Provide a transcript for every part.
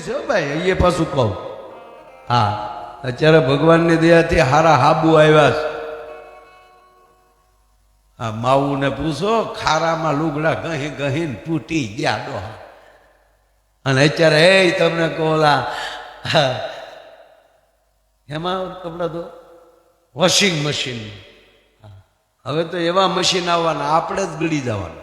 જરૂરી છે ભાઈ એ પાછું કહું. હા, અત્યારે ભગવાનની દયાથી હારા હાબુ આવ્યા છે. આ માવુને પૂછો, ખારામાં લુગડા ગહી ગહીને તૂટી ગયા ડોહા અને અત્યારે એ તમને કોલા એમાં કપડા તો વોશિંગ મશીન. હવે તો એવા મશીન આવવાના, આપણે જ ગળી જવાના.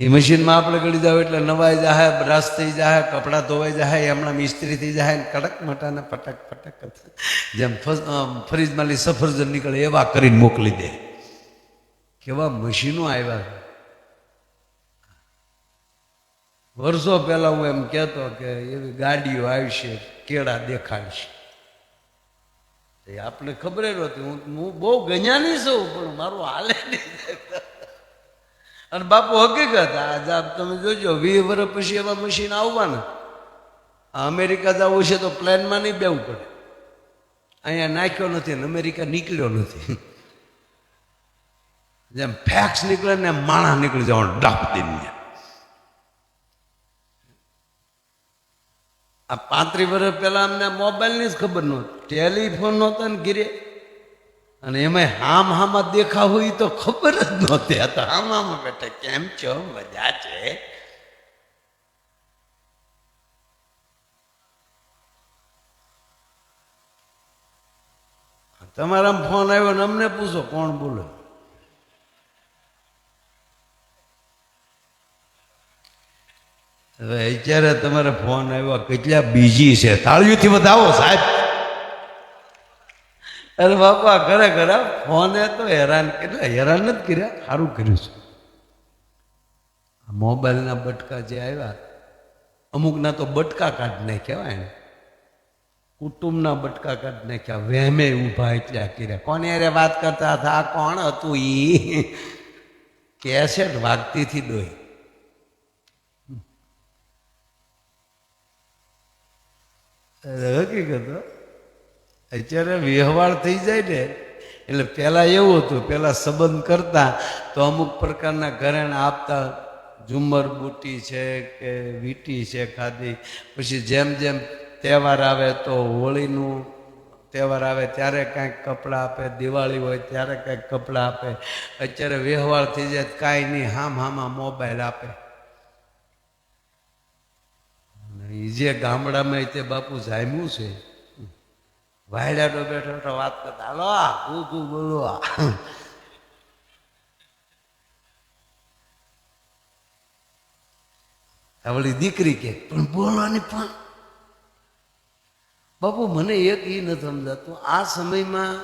એ મશીનમાં આપણે ગળી જાવ એટલે નવાઈ જાય બ્રશ થઈ જાય કપડાં ધોવાઈ જાય હમણાં મિસ્ત્રી થઈ જાય ને કડક મટાને પટક પટક જેમ ફ્રીજમાંથી સફરજન નીકળે, એવા કરીને મોકલી દે. કેવા મશીનો આવ્યા વર્ષો પહેલાં હું એમ કહેતો કે એવી ગાડીઓ આવશે, કેળા દેખાડશે. એ આપણે ખબર નહોતી. હું હું બહુ ગજાની છું, પણ મારું હાલે નહીં. અને બાપુ હકીકત આજ આપ તમે જોજો, વીસ વર્ષ પછી એવા મશીન આવવાના. અમેરિકા જવું છે તો પ્લેનમાં નહીં બેવું પડે. અહીંયા નાખ્યો નથી અને અમેરિકા નીકળ્યો નથી. જેમ ફેક્સ નીકળે ને માણા નીકળી જવાનું ડાપ દઈને આ પાંત્રીસ વર્ષ પહેલા અમને મોબાઈલની જ ખબર નહોતી. ટેલિફોન નહોતા ને ગીરે અને એમાં હામ હામાં દેખા હોય તો ખબર જ નહોતી આ તો હામ હામાં બેઠા કેમ છો? મજા છે? તમારા ફોન આવ્યો ને અમને પૂછો કોણ બોલે. હવે અત્યારે તમારે ફોન આવ્યો કેટલા બીજી છે. તાળીઓથી વધાવો સાહેબ. અરે બાપા ઘરે ઘરે ફોને તો હેરાન કેટલા હેરાન જ કર્યા, સારું કર્યું છે. મોબાઈલના બટકા જે આવ્યા, અમુકના તો બટકા કાઢ નાખ્યા એને કુટુંબના બટકા કાઢ નાખ્યા, વહેમે ઊભા એટલા કર્યા. કોને અરે વાત કરતા હતા? આ કોણ હતું ઈ? કેસેટ વાગતીથી ડોઈ હકીકત. અત્યારે વ્યવહાર થઈ જાય ને, એટલે પહેલાં એવું હતું, પહેલાં સંબંધ કરતા તો અમુક પ્રકારના ઘરેણા આપતા ઝુમર બુટી છે કે વીટી છે ખાધી પછી જેમ જેમ તહેવાર આવે તો હોળીનું તહેવાર આવે, ત્યારે કાંઈક કપડાં આપે, દિવાળી હોય ત્યારે કાંઈક કપડાં આપે. અત્યારે વ્યવહાર થઈ જાય, કાંઈ નહીં, હામ હામાં મોબાઈલ આપે. ઈ જે ગામડામાં તે બાપુ જામ્યું છે વાયડાનો બેઠો તો વાત કરતા, હાલો કુ કુ બોલો આવડી દીકરી કે, પણ બોલવાની પણ. બાપુ, મને એક એ નથી સમજાતું. આ સમયમાં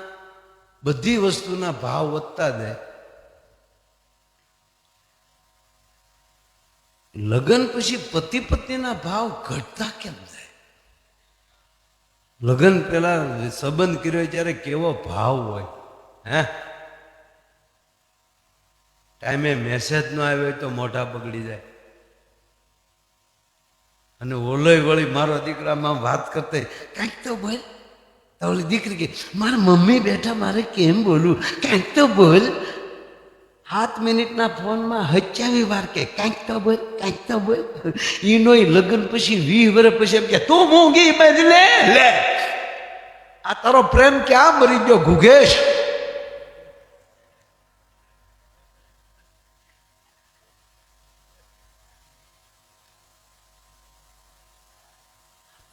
બધી વસ્તુના ભાવ વધતા જાય. લગ્ન પછી પતિ પત્નીના ભાવ ઘટતા કેમ જાય? લગ્ન પેલા સંબંધ કર્યો ત્યારે કેવો ભાવ હોય, હે? ટાઈમે મેસેજ ન આવ્યો હોય તો મોઢા બગડી જાય. અને ઓલોય વળી મારો દીકરામાં વાત કરતે, કાંઈક તો બોલ. તો ઓલી દીકરી કે, મારા મમ્મી બેઠા મારે કેમ બોલવું? કાંઈક તો બોલ. સાત મિનિટના ફોનમાં હચ્યાવી વાર કે કાંઈક તો બોલ કાંઈક તો બોલ. એનો લગ્ન પછી વીસ વર્ષ પછી એમ કે તું મૂંગી બદલે લે. આ તારો પ્રેમ ક્યાં મરી ગયો ઘુઘેશ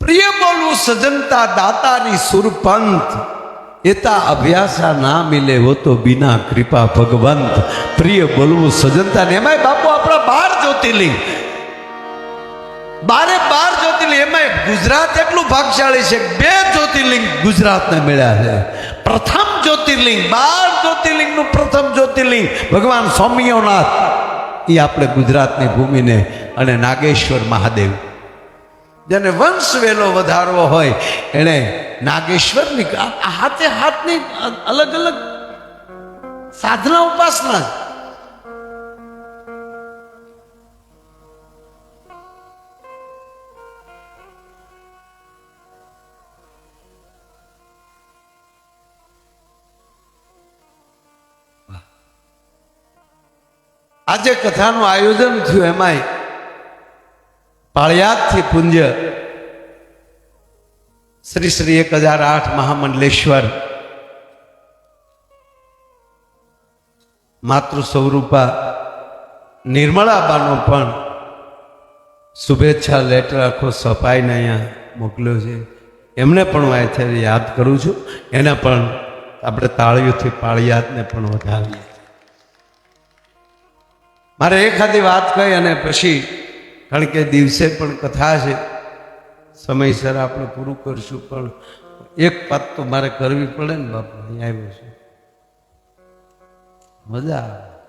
પ્રિય બોલું સજનતા દાતાની સુરપંથ. એતા અભ્યાસા ના મિલે હો તો બિના કૃપા ભગવંત. પ્રિય બોલવું સજનતા ને એમાંય બાપુ આપણા બાર જ્યોતિર્લિંગ. બારે બાર જ્યોતિર્લિંગ, એમાંય ગુજરાત એટલું ભાગશાળી છે બે જ્યોતિર્લિંગ ગુજરાતને મળ્યા છે. પ્રથમ જ્યોતિર્લિંગ, બાર જ્યોતિર્લિંગનું પ્રથમ જ્યોતિર્લિંગ ભગવાન સ્વામીઓનાથ એ આપણે ગુજરાતની ભૂમિને અને નાગેશ્વર મહાદેવ. જેને વંશ વેલો વધારવો હોય, એણે નાગેશ્વરની હાથે હાથની અલગ અલગ સાધના ઉપાસના આજે કથાનું આયોજન થયું એમાંય પાળિયાદથી પૂંજ્ય શ્રી શ્રી એક હજાર આઠ મહામંડલેશ્વર માતૃ સ્વરૂપા નિર્મળાબાનો પણ શુભેચ્છા લેટર આખો સફાઈને અહીંયા મોકલ્યો છે. એમને પણ હું અહીંથી યાદ કરું છું. એને પણ આપણે તાળીઓથી પાળિયાદને પણ વધાવીએ મારે એક ખાતી વાત કહી અને પછી કારણ કે દિવસે પણ કથા છે. સમયસર આપણે પૂરું કરશું, પણ એક વાત તો મારે કરવી પડે ને બાપુ અહીંયા આવ્યો છે. મજા આવે.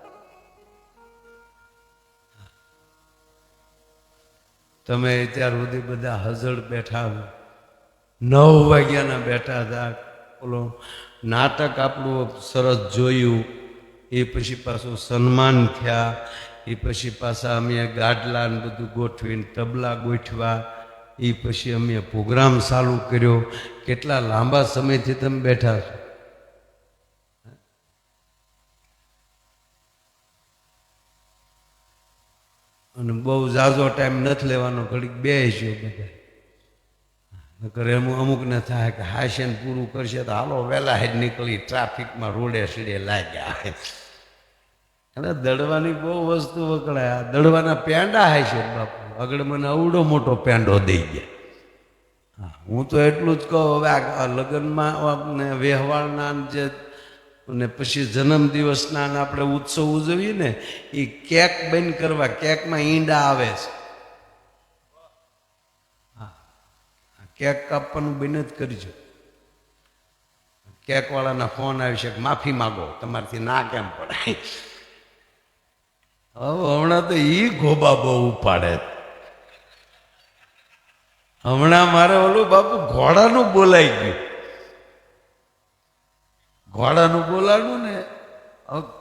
તમે ત્યાર સુધી બધા હજળ બેઠા નવ વાગ્યાના બેઠા હતા. ઓલો નાટક આપણું સરસ જોયું. એ પછી પાછું સન્માન થયા. એ પછી પાછા અમે ગાડલા ને બધું ગોઠવીને તબલા ગોઠવા એ પછી અમે પ્રોગ્રામ ચાલુ કર્યો. કેટલા લાંબા સમયથી તમે બેઠા છો? અને બહુ ઝાઝો ટાઈમ નથી લેવાનો, ઘડીક બે છે બધા. નકર એમ અમુકને થાય કે હાશન પૂરું કરશે તો હાલો વહેલા હેડ નીકળી, ટ્રાફિકમાં રોડે સીડે લાગ્યા. અને દડવાની બહુ વસ્તુ વકળાય આ દડવાના પેંડા હાય છે બાપુ. આગળ મને અવડો મોટો પેંડો દઈ ગયા હા, હું તો એટલું જ કહું, હવે આ લગ્નમાં ને વ્યવહારના જે અને પછી જન્મદિવસના આપણે ઉત્સવ ઉજવીએ ને, એ કેક બંધ કરવા, કેકમાં ઈંડા આવે છે. હા કેક કાપવાનું બંધ જ કરજો. કેકવાળાના ફોન આવી છે માફી માગો, તમારથી ના કેમ પડાય હમણાં તો ઈ ગોબા બહુ ઉપાડે. હમણાં મારે ઓલું બાપુ ઘોડાનું બોલાઈ ગયું. ઘોડાનું બોલાવ્યું ને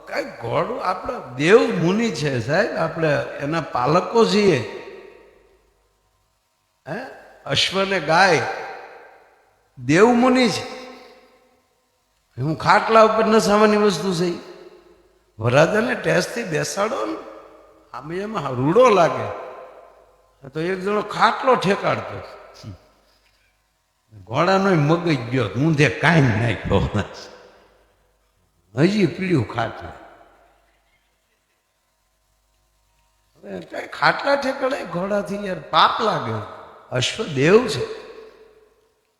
કઈ ઘોડું આપણે દેવ મુનિ છે સાહેબ, આપણે એના પાલકો છીએ. હે? અશ્વને ગાય. દેવ મુનિ છે. હું ખાટલા ઉપર ન સામાન્ય વસ્તુ છે. વરાજાને ટેસ્ટથી બેસાડો ને. આમ એમાં રૂડો લાગે. તો એક જણો ખાટલો ઠેકાડતો ઘોડાનો મગજ ગયો ઊંધે કાંઈ નાખ્યો હજી પીળ્યું ખાટલું. ખાટલા ઠેકડે ઘોડાથી યાર પાપ લાગે. અશ્વદેવ છે.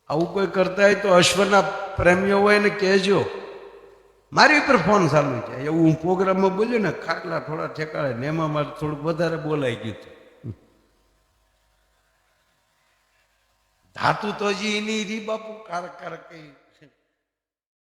આવું કોઈ કરતા હોય તો અશ્વના પ્રેમીઓ હોય ને કહેજો. મારી ઉપર ફોન ચાલુ છે. એવું હું પ્રોગ્રામમાં બોલ્યો ને, ખાટલા થોડા ઠેકાડે ને એમાં મારે થોડુંક વધારે બોલાઈ ગયું હતું ધાતુ તો હજી એની રી બાપુ કારક કારક કઈ